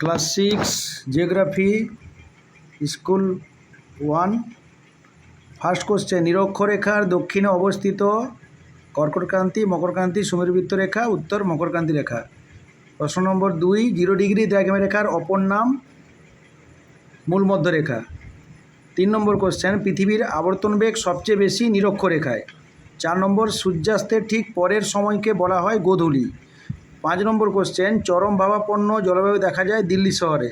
Class six geography, school one. First question, নিরক্ষরেখার দক্ষিণে অবস্থিত কর্কটক্রান্তি, মকরক্রান্তি, সমীরবৃত্ত রেখা, উত্তর মকরক্রান্তি রেখা। প্রশ্ন নম্বর দুই, জিরো ডিগ্রি দ্রাঘিমা রেখার অপর নাম মূল মধ্যরেখা তিন নম্বর কোশ্চেন, পৃথিবীর আবর্তন বেগ সবচেয়ে বেশি নিরক্ষরেখায়। চার নম্বর, সূর্যাস্তের ঠিক পরের সময়কে বলা হয় গোধূলি। পাঁচ নম্বর কোশ্চেন চরম ভাবাপন্ন জলবায়ু দেখা যায় দিল্লি শহরে।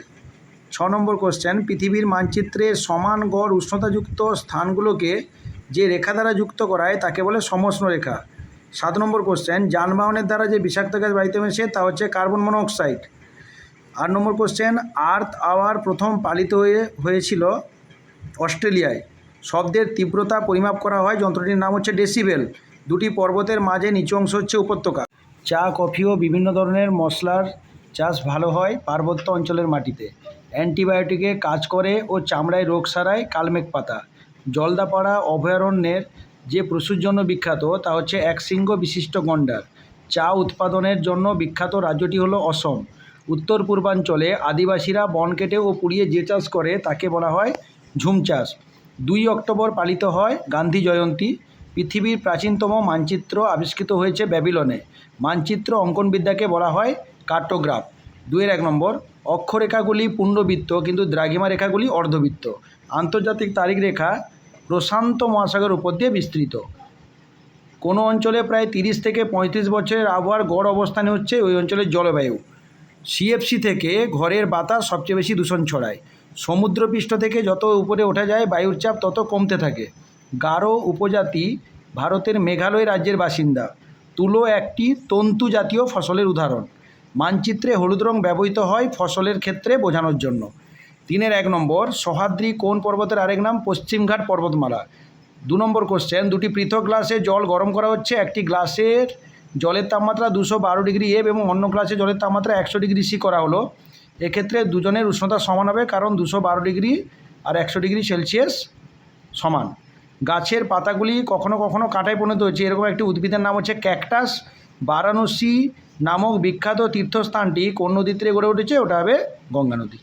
ছ নম্বর কোশ্চেন পৃথিবীর মানচিত্রে সমান গড় উষ্ণতাযুক্ত স্থানগুলোকে যে রেখা দ্বারা যুক্ত করায় তাকে বলে সমষ্ণ রেখা। সাত নম্বর কোশ্চেন যানবাহনের দ্বারা যে বিষাক্ত গ্যাস বাড়িতে মেশে তা হচ্ছে কার্বন মনোক্সাইড। আট নম্বর কোশ্চেন আর্থ আওয়ার প্রথম পালিত হয়ে, হয়েছিল অস্ট্রেলিয়ায়। শব্দের তীব্রতা পরিমাপ করা হয়, যন্ত্রটির নাম হচ্ছে ডেসিবেল। দুটি পর্বতের মাঝে নিচু অংশ হচ্ছে উপত্যকা। চা কফি ও বিভিন্ন ধরনের মশলার চাষ ভালো হয় পার্বত্য অঞ্চলের মাটিতে। অ্যান্টিবায়োটিকে কাজ করে ও চামড়ায় রোগ সারায় কালমেঘ পাতা। জলদাপাড়া অভয়ারণ্যের যে পশুর জন্য বিখ্যাত, তা হচ্ছে এক শৃঙ্গ বিশিষ্ট গন্ডার। চা উৎপাদনের জন্য বিখ্যাত রাজ্যটি হলো অসম। উত্তর পূর্বাঞ্চলে আদিবাসীরা বন কেটে ও পুড়িয়ে যে চাষ করে, তাকে বলা হয় ঝুম চাষ। দুই অক্টোবর পালিত হয় গান্ধী জয়ন্তী। পৃথিবীর প্রাচীনতম মানচিত্র আবিষ্কৃত হয়েছে ব্যাবিলনে। মানচিত্র অঙ্কনবিদ্যাকে বলা হয় কার্টোগ্রাফ। দুয়ের এক নম্বর, অক্ষরেখাগুলি পূর্ণবৃত্ত কিন্তু দ্রাঘিমা রেখাগুলি অর্ধবৃত্ত। আন্তর্জাতিক তারিখ রেখা প্রশান্ত মহাসাগর উপর দিয়ে বিস্তৃত। কোনো অঞ্চলে প্রায় তিরিশ থেকে পঁয়ত্রিশ বছরের আবহাওয়ার গড় অবস্থানে হচ্ছে ওই অঞ্চলের জলবায়ু। সিএফসি থেকে ঘরের বাতাস সবচেয়ে বেশি দূষণ ছড়ায়। সমুদ্রপৃষ্ঠ থেকে যত উপরে ওঠা যায় বায়ুর চাপ তত কমতে থাকে। গারো উপজাতি ভারতের মেঘালয় রাজ্যের বাসিন্দা। তুলো একটি তন্তু জাতীয় ফসলের উদাহরণ। মানচিত্রে হলুদ রং ব্যবহৃত হয় ফসলের ক্ষেত্রে বোঝানোর জন্য। তিনের এক নম্বর, সহাদ্রি কোন পর্বতের আরেক নাম? পশ্চিমঘাট পর্বতমালা। দু নম্বর কোশ্চেন দুটি পৃথক গ্লাসে জল গরম করা হচ্ছে। একটি গ্লাসের জলের তাপমাত্রা দুশো বারো ডিগ্রি এফ এবং অন্য গ্লাসে জলের তাপমাত্রা একশো ডিগ্রি সি করা হলো। এক্ষেত্রে দুজনের উষ্ণতা সমান হবে কারণ দুশো বারো ডিগ্রি আর একশো ডিগ্রি সেলসিয়াস সমান। গাছের পাতাগুলি কখনো কখনো কাঁটায় পরিণত হয়েছে। এরকম একটি উদ্ভিদের নাম হচ্ছে ক্যাকটাস বারাণসী নামক বিখ্যাত তীর্থস্থানটি কোন নদীর তীরে গড়ে উঠেছে? ওটা হবে গঙ্গা নদী।